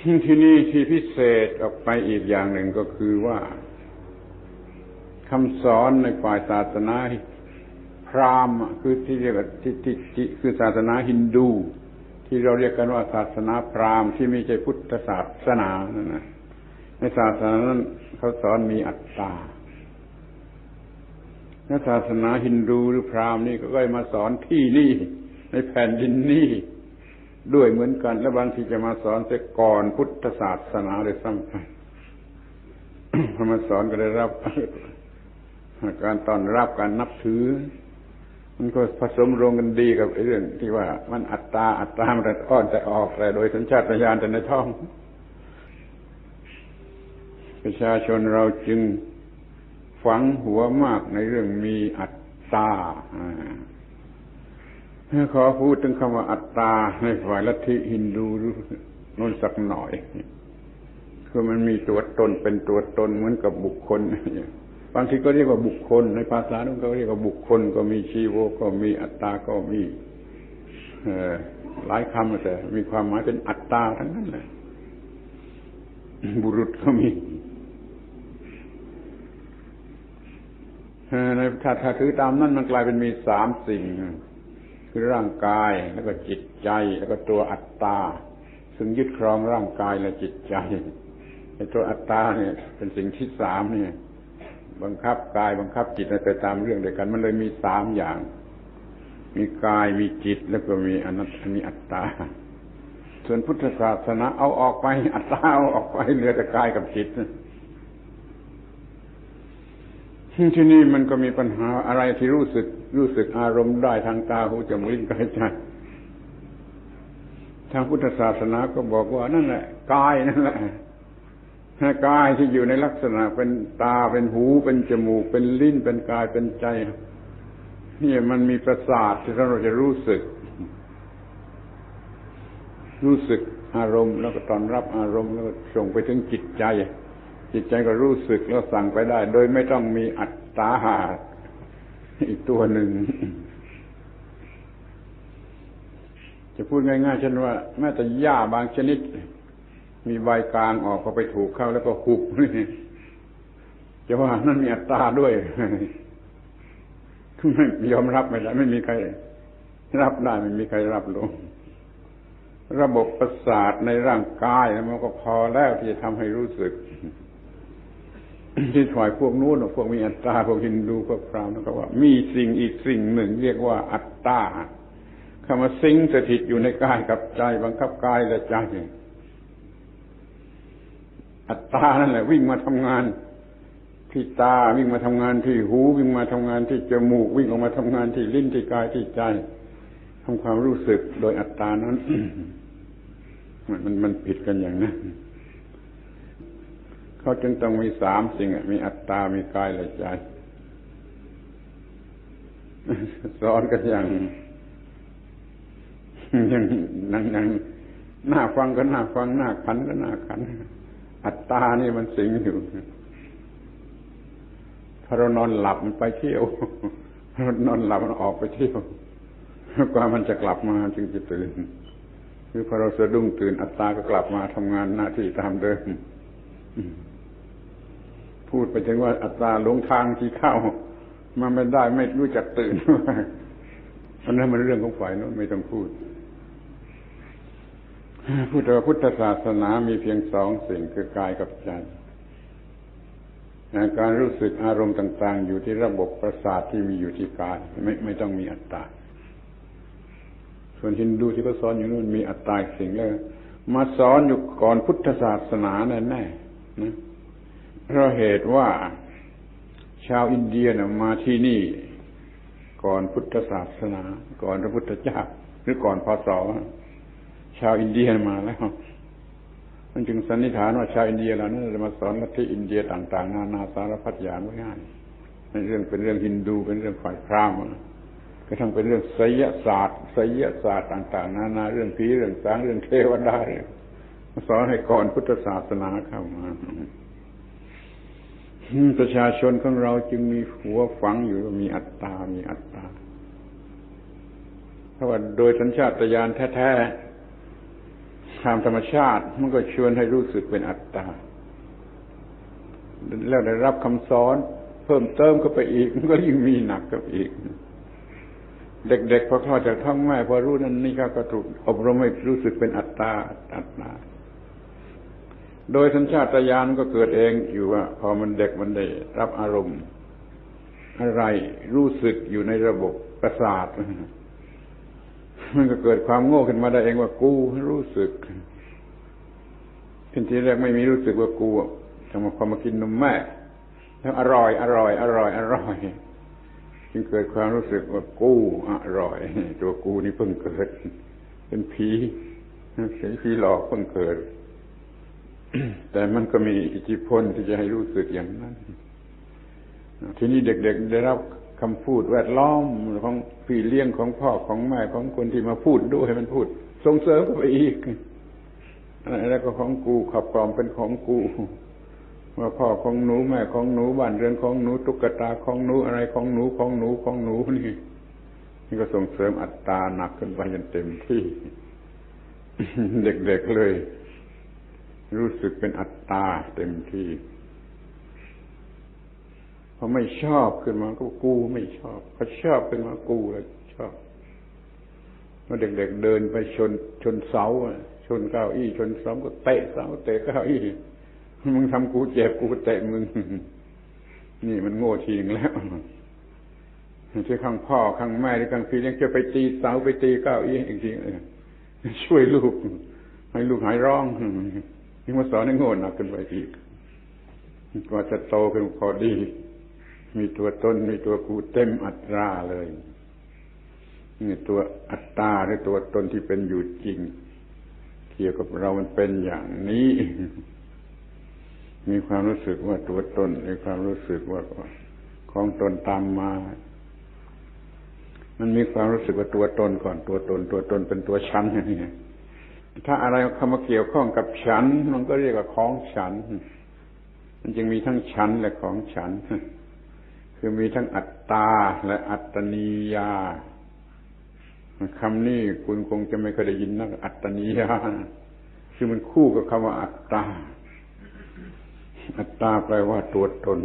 ที่นี่ที่พิเศษออกไปอีกอย่างหนึ่งก็คือว่าคำสอนในฝ่ายศาสนาพราหมณ์คือที่เรียกว่าที่ที่คือศาสนาฮินดู ที่เราเรียกกันว่าศาสนาพราหมณ์ที่ไม่ใช่พุทธศาสนานั่นนะในศาสนานั้นเขาสอนมีอัตตาในศาสนาฮินดูหรือพราหมณ์นี่ก็ได้มาสอนที่นี่ในแผ่นดินนี่ ด้วยเหมือนกัน และบางทีจะมาสอนเสียก่อนพุทธศาสนาเลยซ้ำไปพอมาสอนก็ได้รับ การตอนรับการนับถือ มันก็ผสมรวมกันดีกับเรื่อง ที่ว่ามันอัตตาอัตตามันอ่อนแต่ออกแต่โดยสัญชาตญาณแต่ในท้อง ประชาชนเราจึงฝังหัวมากในเรื่องมีอัตตา ขอพูดถึงคำว่าอัตตาในฝ่ายลัทธิฮินดูรู้นนสักหน่อยคือมันมีตัวตนเป็นตัวตนเหมือนกับบุคคลบางทีก็เรียกว่าบุคคล ในภาษาโน้นก็เรียกว่าบุคคล ก็มีชีโวก็มีอัตตาก็มีหลายคำแต่มีความหมายเป็นอัตตาทั้งนั้นแหละบุรุษก็มีในถ้าถ้าถือตามนั้นมันกลายเป็นมีสามสิ่ง คือร่างกายแล้วก็จิตใจ แล้วก็ตัวอัตตา ซึ่งยึดครองร่างกายและจิตใจไอ้ตัวอัตตาเนี่ย เป็นสิ่งที่สามเนี่ย บังคับกายบังคับจิตไปตามเรื่องเดียวกัน มันเลยมีสามอย่าง มีกายมีจิตแล้วก็มีอนัตมีอัตตา ส่วนพุทธศาสนาเอาออกไปอัตตาเอาออกไปเหลือแต่กายกับจิต ที่นี่มันก็มีปัญหาอะไรที่รู้สึก รู้สึกอารมณ์ได้ทางตาหูจมูกลิ้นกายใจทางพุทธศาสนาก็บอกว่านั่นแหละกายนั่นแหละกายที่อยู่ในลักษณะเป็นตาเป็นหูเป็นจมูก เป็นลิ้นเป็นกายเป็นใจนี่มันมีประสาทที่เราจะรู้สึก รู้สึกอารมณ์แล้วก็ตอนรับอารมณ์แล้วก็ส่งไปถึงจิตใจ จิตใจก็รู้สึกแล้วสั่งไปได้ โดยไม่ต้องมีอัตตาหาอีกตัวหนึ่ง จะพูดง่ายๆเช่นว่า แม้แต่หญ้าบางชนิด มีใบกลางออกพอไปถูกเข้าแล้วก็หุบจะว่านั่นมีอัตตาด้วยไม่ยอมรับไม่ได้ไม่มีใคร รับได้ไม่มีใครรับลงระบบประสาทในร่างกายมันก็พอแล้วที่จะทำให้รู้สึก ที่ฝ่ายพวกนู้นพวกมีอัตตาพวกฮินดูพวกพราหมณ์ก็ว่า มีสิ่งอีกสิ่งหนึ่ง เรียกว่าอัตตาคำว่าสิงสถิตอยู่ในกายกับใจบังคับกายและใจอัตตานั่นแหละวิ่งมาทำงานที่ตาวิ่งมาทำงานที่หู วิ่งมาทำงานที่จมูก วิ่งออกมาทำงานที่ลิ้นที่กายที่ใจทำความรู้สึกโดยอัตตานั้น มันมันผิดกันอย่างนั้น เขาจึงต้องมีสามสิ่งมีอัตตา มีกายและใจ สอนกันอย่างอย่างนั่งนั่งหน้าฟังก็หน้าฟังหน้าขันก็หน้าขัน อัตตานี่มันสิงอยู่ถ้าเรานอนหลับมันไปเที่ยวเรานอนหลับมันออกไปเที่ยวกว่ามันจะกลับมาจึงจะตื่นคือพอเราสะดุ้งตื่นอัตตาก็กลับมาทำงานหน้าที่ตามเดิม พูดไปถึงว่าอัตตาหลงทางที่เข้ามันไม่ได้ไม่รู้จักตื่นอันนั้นมันเรื่องของฝ่ายนู้นไม่ต้องพูดพุทธพุทธศาสนามีเพียงสองสิ่งคือกายกับใจการรู้สึกอารมณ์ต่าง ๆ อยู่ที่ระบบประสาทที่มีอยู่ที่กายไม่ไม่ต้องมีอัตตา ส่วนฮินดูที่เขาสอนอยู่นู่นมีอัตตาสิ่งแล้วมาสอนอยู่ก่อนพุทธศาสนาแน่ๆนะ เพราะเหตุว่าชาวอินเดียนะมาที่นี่ก่อนพุทธศาสนา ก่อนพระพุทธเจ้า หรือก่อนพศชาวอินเดียมาแล้ว มันจึงสันนิษฐานว่าชาวอินเดียเรานั้นจะมาสอนลัทธิอินเดียต่าง ๆ นานาสารพัดอย่างง่ายในเรื่องเป็นเรื่องฮินดูเป็นเรื่องฝ่ายพราหมณ์ก็ทั้งเป็นเรื่องไสยศาสตร์ไสยศาสตร์ต่าง ๆ นานาเรื่องผีเรื่องสางเรื่องเทวดามาสอนให้ก่อนพุทธศาสนาเข้ามา ประชาชนของเราจึงมีหัวฝังอยู่มีอัตตา มีอัตตาเพราะว่าโดยสัญชาตญาณแท้ๆตามธรรมชาติมันก็ชวนให้รู้สึกเป็นอัตตา แล้วได้รับคำสอนเพิ่มเติมก็ไปอีก มันก็ยิ่งมีหนักก็อีก เด็กๆพอคลอดจากท้องแม่พอรู้นั้นนี่ก็ถูกอบรมให้รู้สึกเป็นอัตตาอัตตา โดยสัญชาตญาณก็เกิดเองอยู่ว่า พอมันเด็กมันได้รับอารมณ์ อะไรรู้สึกอยู่ในระบบประสาท มันก็เกิดความโง่ขึ้นมาได้เองว่ากูรู้สึกขึ้นทีแรกไม่มีรู้สึกว่ากูจะมาพอมากินนมแม่แล้วอร่อย อร่อย อร่อย อร่อยจึงเกิดความรู้สึกว่ากูอร่อย ตัวกูนี่เพิ่งเกิด เป็นผีเสียผีหลอกเพิ่งเกิด แต่มันก็มีอิทธิพลที่จะให้รู้สึกอย่างนั้น ทีนี้เด็กๆได้รับคำพูดแวดล้อมของพี่เลี้ยงของพ่อของแม่ของคนที่มาพูดด้วยให้มันพูด ส่งเสริมไปอีกอะไรก็ของกูขับกล่อมเป็นของกูว่าพ่อของหนูแม่ของหนูบ้านเรือนของหนูตุ๊กตาของหนูอะไรของหนูของหนูของหนูนี่นี่ก็ส่งเสริมอัตตาหนักขึ้นไปจนเต็มที่ เด็กๆเลย รู้สึกเป็นอัตตาเต็มที่พอไม่ชอบขึ้นมาก็กูไม่ชอบพอชอบขึ้นมากูแล้วชอบเมื่อเด็กๆเดินไปชนชนเสาชนเก้าอี้ชนเสาก็เตะเสาเตะเก้าอี้มึงทำกูเจ็บกูเตะมึงนี่มันโง่ทีนึงแล้วที่ข้างพ่อข้างแม่หรือข้างพี่เลี้ยงจะไปตีเสาไปตีเก้าอี้อีกทีช่วยลูกให้ลูกหายร้อง นี่มาสอนให้โง่หนักขึ้นไปอีกกว่าจะโตขึ้นพอดี มีตัวตนมีตัวกูเต็มอัตราเลยนี่ตัวอัตตาหรือตัวตนที่เป็นอยู่จริง เกี่ยวกับเรามันเป็นอย่างนี้ มีความรู้สึกว่าตัวตนมีความรู้สึกว่าของตนตามมา มันมีความรู้สึกว่าตัวตนก่อนตัวตน ตัวตนเป็นตัวฉันนี่ ถ้าอะไรเข้ามาเกี่ยวข้องกับฉัน มันก็เรียกว่าของฉัน มันจึงมีทั้งฉันและของฉัน คือมีทั้งอัตตาและอัตตนียาคำนี้คุณคงจะไม่เคยได้ยินนักอัตตนียาคือมันคู่กับคำว่าอัตตา อัตตาแปลว่าตัวตน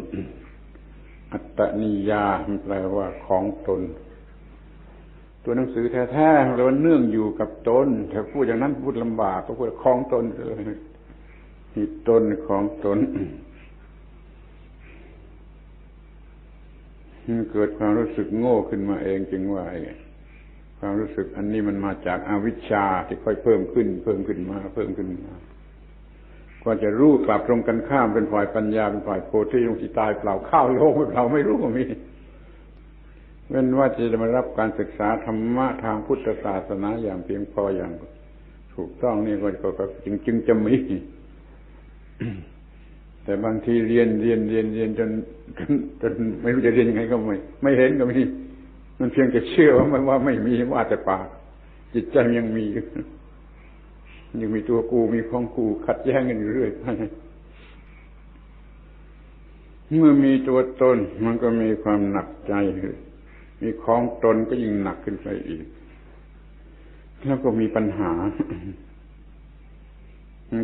อัตตนิยามันแปลว่าของตน ตัวหนังสือแท้ๆแปลว่าเนื่องอยู่กับตนแต่พูดอย่างนั้นพูดลำบากก็พูดของตนเลยมีตนของตนเกิดความรู้สึกโง่ขึ้นมาเองจึงว่าความรู้สึกอันนี้มันมาจากอาวิชชาที่ค่อยเพิ่มขึ้น เพิ่มขึ้นมา เพิ่มขึ้นมากว่าจะรู้กลับตรงกันข้ามเป็นฝ่ายปัญญาเป็นฝ่ายโพธิลงที่ตายเปล่าข้าวโลกเราไม่รู้ก็มี เว้นว่าจะมารับการศึกษาธรรมะทางพุทธศาสนาอย่างเพียงพออย่างถูกต้องนี่ก็จึงจึงจะมีแต่บางทีเรียนเรียนเรียนเรียนจนจนไม่รู้จะเรียนยังไงก็ไม่ไม่เห็นก็มีมันเพียงแต่เชื่อว่าไม่ว่าไม่มีว่าแต่ปากจิตใจยังมียังมีตัวกูมีของกูขัดแย้งกันอยู่เรื่อยเมื่อมีตัวตนมันก็มีความหนักใจ มีของตนก็ยิ่งหนักขึ้นไปอีก แล้วก็มีปัญหา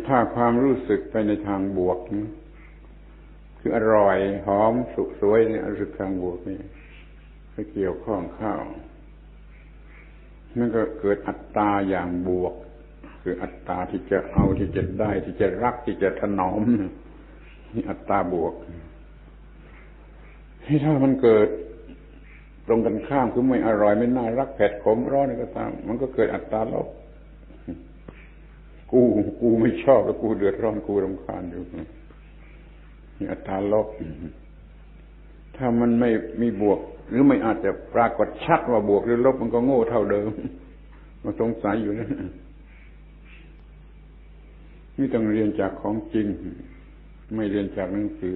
ถ้าความรู้สึกไปในทางบวกคืออร่อยหอมสุกสวยเนี่ยรู้สึกทางบวกนี่ไปเกี่ยวข้องข้าวนั่นก็เกิดอัตตาอย่างบวก คืออัตตาที่จะเอาที่จะได้ที่จะรักที่จะถนอมนี่อัตตาบวกที่ถ้ามันเกิด รงกันข้ามคือไม่อร่อยไม่น่ารักเผ็ดขมร้อนก็ตาม มันก็เกิดอัตตาลบกูกูไม่ชอบแล้วกูเดือดร้อนกูรำคาญอยู่มีอัตราลบถ้ามันไม่มีบวก หรือไม่อาจจะปรากฏชัดว่าบวกหรือลบมันก็โง่เท่าเดิม มันสงสัยอยู่นะนี่ต้องเรียนจากของจริง ไม่เรียนจากหนังสือ